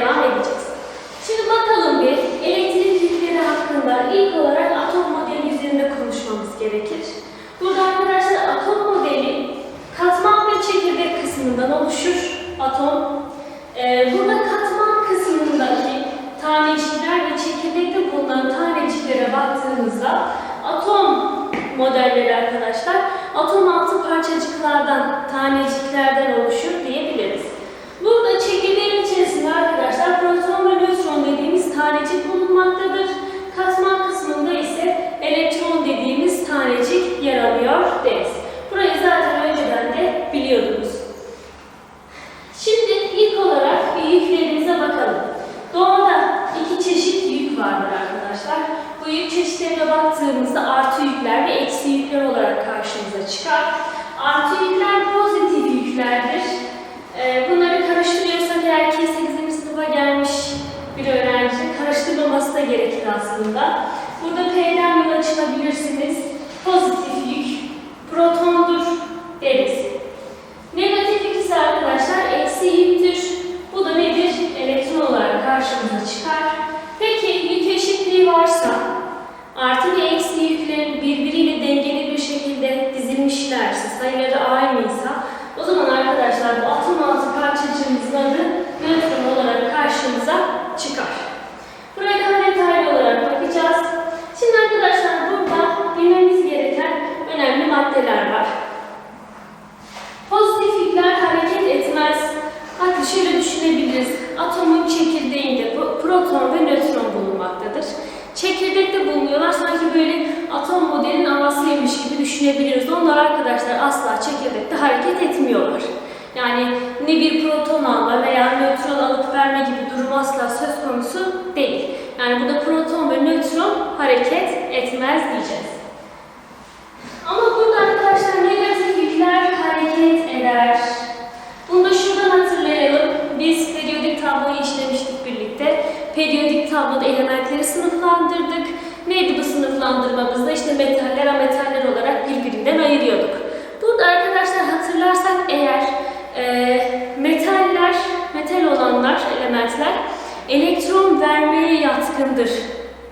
devam edeceğiz. Şimdi bakalım bir elektrikleri hakkında ilk olarak atom modeli üzerinde konuşmamız gerekir. Burada arkadaşlar atom modeli katman ve çekirdek kısmından oluşur atom. Ee, burada katman kısmındaki tanecikler ve çekirdekte bulunan taneciklere baktığımızda atom modelleri arkadaşlar atom altı parçacıklardan, taneciklerden oluşur diyebiliriz. Burada çekirdeğin içerisinde arkadaşlar proton ve nötron dediğimiz tanecik bulunmaktadır. Katman kısmında ise elektron dediğimiz tanecik yer alıyor deriz. Burayı zaten önceden de biliyordunuz. Şimdi ilk olarak bir yüklerimize bakalım. Doğada iki çeşit yük vardır arkadaşlar. Bu yük çeşitlerine baktığımızda artı yükler ve eksi yükler olarak karşımıza çıkar. Artı yükler pozitif yüklerdir. Ee, bunları karıştırıyorsak eğer ki 8. sınıfa gelmiş bir öğrencinin da gerekir aslında. Burada P'den yola çıkabilirsiniz. Pozitif yük protondur deriz. Negatif yük ise arkadaşlar eksi yüktür. Bu da nedir? Elektron olarak karşımıza çıkar. Peki yük eşitliği varsa artı ve eksi yüklerin birbiriyle dengeli bir şekilde dizilmişlerse, sayıları aynıysa o zaman arkadaşlar bu atom altı parçacığımızın adı nötron olarak karşımıza çıkar. Buraya daha detaylı olarak bakacağız. Şimdi arkadaşlar burada bilmemiz gereken önemli maddeler var. Pozitif yükler hareket etmez. Hatta şöyle düşünebiliriz. Atomun çekirdeğinde bu proton ve nötron bulunmaktadır. Çekirdekte bulunuyorlar. Sanki böyle atom modelinin anasıymış gibi düşünebiliriz. Onlar arkadaşlar asla çekirdekte hareket etmiyorlar. Yani ne bir proton alma veya nötron alıp verme gibi durum asla söz konusu değil. Yani burada proton ve nötron hareket etmez diyeceğiz. Ama burada arkadaşlar negatif yükler hareket eder. Bunu da şuradan hatırlayalım. Biz periyodik tabloyu işlemiştik birlikte. Periyodik tabloda elementleri sınıflandırdık. Neydi bu sınıflandırmamızda? İşte metaller, ametaller olarak birbirinden ayırıyorduk. Burada arkadaşlar hatırlarsak eğer e, metaller, metal olanlar, elementler elektron vermeye yatkındır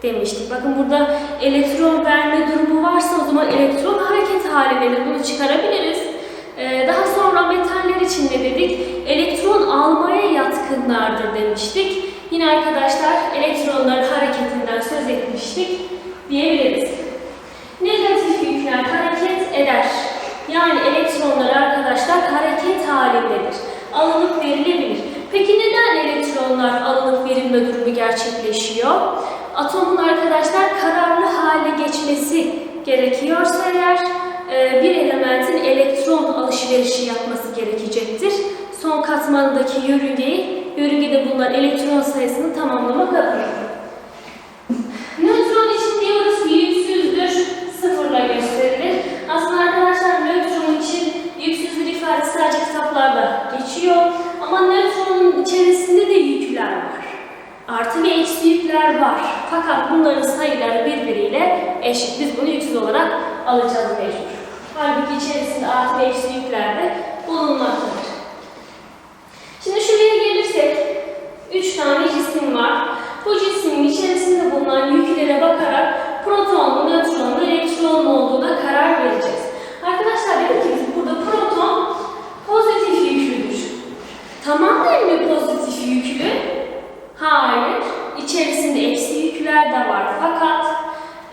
demiştik. Bakın burada elektron verme durumu varsa o zaman elektron hareket halindedir. Bunu çıkarabiliriz. Ee, daha metaller için ne dedik? Elektron almaya yatkınlardır demiştik. Yine arkadaşlar elektronların hareketinden söz etmiştik diyebiliriz. Negatif yükler hareket eder. Yani elektronlar arkadaşlar hareket halindedir. Alınıp verilebilir. Peki neden elektronlar alınıp verilme durumu gerçekleşiyor? Atomun arkadaşlar kararlı hale geçmesi gerekiyorsa eğer bir elementin elektron alışverişi yapması gerekecektir. Son katmandaki yörüngeyi, yörüngede bulunan elektron sayısını tamamlamak adına. Nötron için diyoruz ki yüksüzdür, sıfırla gösterilir. Aslında arkadaşlar nötron için yüksüzdür ifadesi sadece kitaplarda geçiyor. Ama nötronun içerisinde de yükler var. Artı ve eksi yükler var. Fakat bunların sayıları birbiriyle eşit. Biz bunu yüksüz olarak alacağız mecbur. Halbuki içerisinde artı ve eksi yükler de bulunmaktadır. Şimdi şuraya gelirsek, üç tane cisim var. Bu cismin içerisinde bulunan yüklere bakarak proton mu, nötron mu, elektron mu olduğuna karar vereceğiz. Arkadaşlar dedik ki biz burada proton pozitif yüklüdür. Tamam değil mi pozitif yüklü? Hayır. İçerisinde eksi yükler de var. Fakat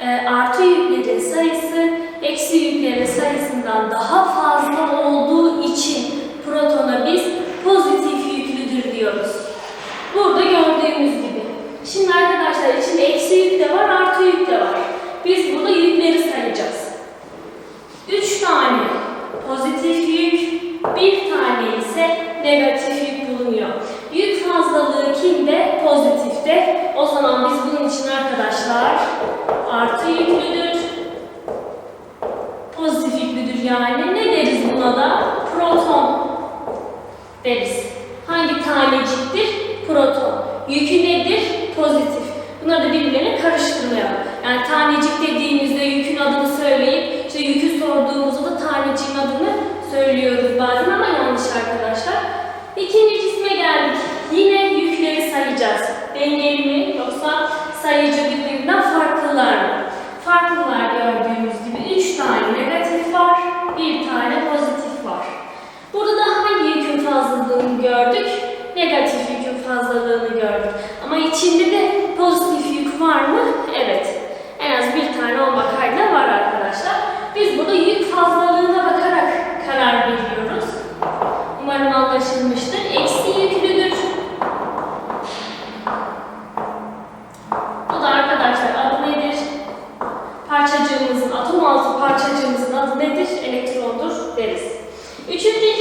e, artı yüklerin sayısı eksi yüklerin sayısından daha fazla olduğu için protona biz pozitif yüklüdür diyoruz. Burada gördüğümüz gibi. Şimdi arkadaşlar içinde eksi yük de var, artı yük de var. Biz burada yükleri sayacağız. Üç tane pozitif yük, bir tane ise negatif yük bulunuyor. Yük fazlalığı kimde? Pozitifte. O zaman biz bunun için arkadaşlar artı yüklüdür. Pozitif yüklüdür yani. Ne deriz buna da? Proton deriz. Hangi taneciktir? Proton. Yükü nedir? Pozitif. Bunları da birbirlerine karıştırmayalım. Yani tanecik dediğimizde yükün adını söyleyip işte yükü sorduğumuzda da taneciğin adını söylüyoruz bazen ama yanlış arkadaşlar. İkinci cisme geldik. Yine yükleri sayacağız dengeli mi yoksa sayıcı birbirinden farklılar mı? Farklılar gördüğümüz gibi 3 tane negatif var, 1 tane pozitif var. Burada da hangi yükün fazlalığını gördük? Negatif yükün fazlalığını gördük. Ama içinde de You is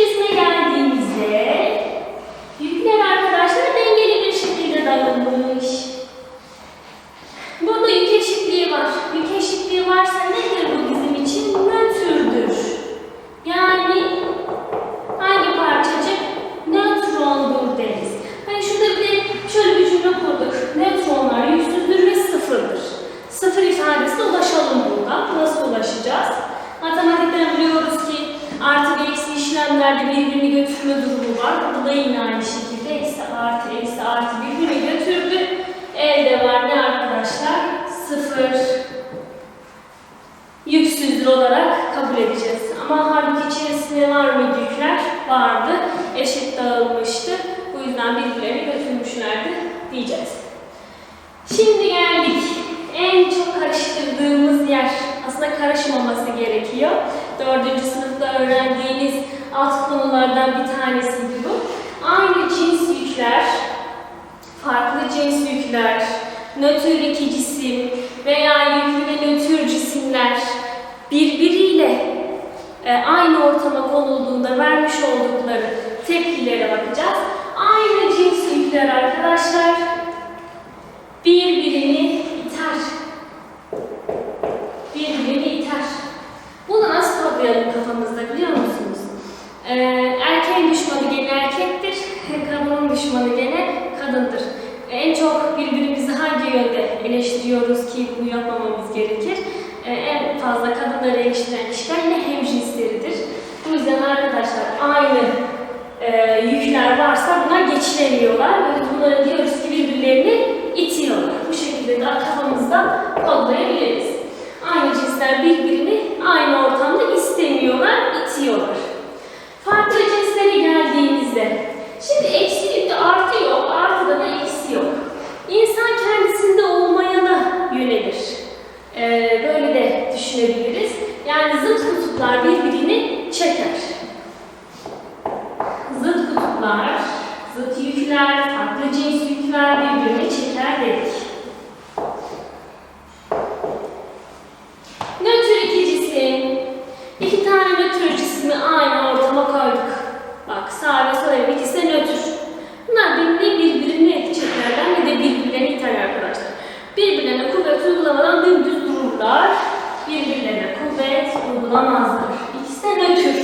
var. Bu da yine aynı şekilde eksi artı eksi artı birbirini götürdü. Elde var ne arkadaşlar? Sıfır. Yüksüzdür olarak kabul edeceğiz. Ama halbuki içerisinde var mıydı yükler? Vardı. Eşit dağılmıştı. Bu yüzden birbirlerini götürmüşlerdi diyeceğiz. Şimdi geldik. En çok karıştırdığımız yer. Aslında karışmaması gerekiyor. Dördüncü sınıfta öğrendiğiniz alt konulardan bir tanesiydi bu. Aynı cins yükler, farklı cins yükler, nötr iki cisim veya yüklü ve nötr cisimler birbiriyle e, aynı ortama konulduğunda vermiş oldukları tepkilere bakacağız. Aynı cins yükler arkadaşlar birbirini Ee, erkeğin düşmanı gene erkektir, kadının düşmanı gene kadındır. En çok birbirimizi hangi yönde eleştiriyoruz ki bunu yapmamamız gerekir? Ee, en fazla kadınları eleştiren kişiler yine hemcinsleridir. Bu yüzden arkadaşlar aynı e, yükler varsa buna geçilemiyorlar. Bunları diyoruz ki birbirlerini itiyorlar. Bu şekilde de kafamızda kodlayabiliriz. Aynı cinsler birbirini aynı ortamda istemiyorlar, itiyorlar. Farklı cinslere geldiğimizde, şimdi eksi yükte artı yok, artıda da eksi yok. İnsan kendisinde olmayana yönelir. Ee, böyle de düşünebiliriz. Yani zıt kutuplar birbirini çeker. Zıt kutuplar, zıt yükler, farklı cins yükler birbirini çeker dedik. Nötr iki cisim. İki tane nötr cismi aynı ortama koyduk. Bak sağ ve sol elin ikisi de nötr. Bunlar birbirini birbirini çekerler ve de birbirlerini iter arkadaşlar. Kuvvet uygulamadan dümdüz dururlar. Birbirlerine kuvvet uygulamazlar. İkisi de nötr.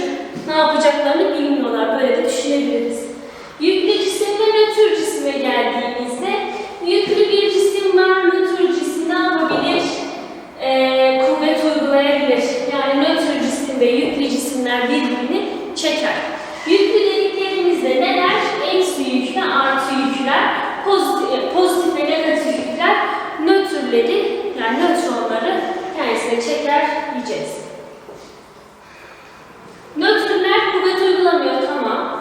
Ne yapacaklarını bilmiyorlar. Böyle de düşünebiliriz. Yüklü cisim ve nötr cisime geldiğimizde yüklü bir cisim var, nötr cisim ne yapabilir? Ee, kuvvet uygulayabilir. Yani nötr cisim ve yüklü cisimler birbirini çeker. Yüklü dediklerimizde neler? Eksi yükle artı yükler, pozitif, pozitif ve negatif yükler, nötrleri yani nötronları kendisine çeker diyeceğiz. Nötrler kuvvet uygulamıyor tamam.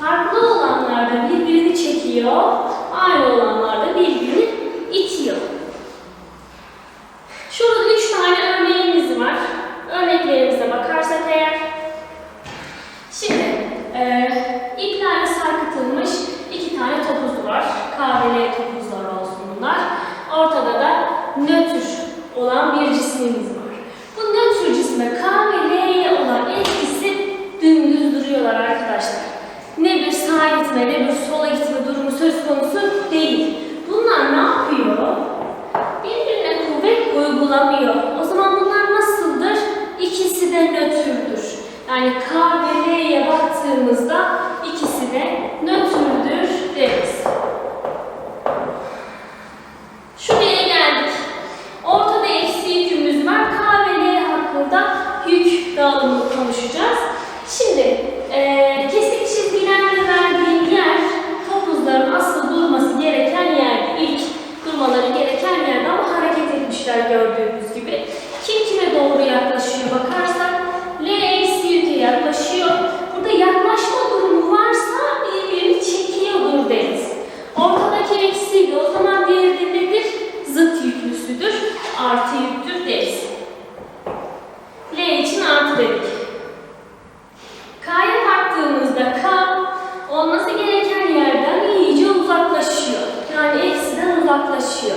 Farklı olanlarda birbirini çekiyor, aynı olanlarda birbirini itiyor. Şurada üç tane örneğimiz var. Örneklerimize bakarsak eğer. Şimdi e, iplerle sarkıtılmış iki tane topuz var. KVL topuzlar olsun bunlar. Ortada da nötr olan bir cismimiz var. Bu nötr cisme K ve L'ye olan etkisi dümdüz duruyorlar arkadaşlar. Ne bir sağa gitme ne bir sola gitme durumu söz konusu değil. Bunlar ne yapıyor? Birbirine kuvvet uygulamıyor. O zaman bunlar nasıldır? İkisi de nötrdür. Yani K ve L'ye baktığımızda ikisi de nötrdür deriz. Şuraya geldik. Ortada eksi yükümüz var. K ve L hakkında yük dağılımını konuşacağız. Şimdi eee kesik çizgilerle verdiğim yer topuzların asıl durması gereken yer. İlk durmaları gereken yerde ama hareket etmişler gördüğünüz gibi. Kim kime doğru yaklaşıyor bakarsak L eksi yüke yaklaşıyor. Burada yaklaşma durumu varsa birbirini çekiyordur deriz. Ortadaki eksiydi. O zaman diğeri de nedir? Zıt yüklüsüdür. Artı yüktür deriz. L için artı dedik. K'ya baktığımızda K olması gereken yerden iyice uzaklaşıyor. Yani eksiden uzaklaşıyor.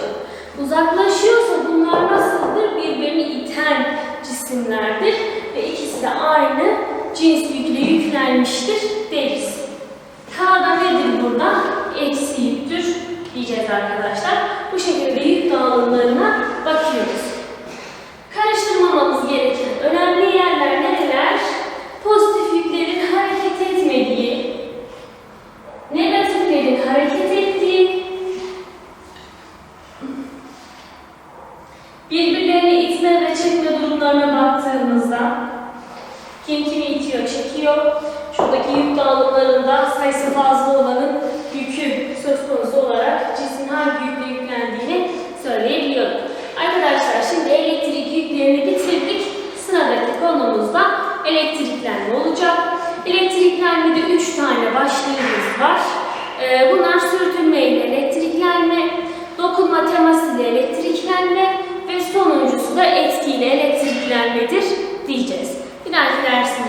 Uzaklaşıyorsa bunlar nasıldır? Birbirini iten cisimlerdir ve ikisi de aynı cins yükle yüklenmiştir deriz. K'da nedir burada? Eksi yüktür diyeceğiz arkadaşlar. Bu şekilde yük dağılımlarına tane başlığımız var. Ee, bunlar sürtünme ile elektriklenme, dokunma temas ile elektriklenme ve sonuncusu da etkiyle elektriklenmedir diyeceğiz. Bir dahaki.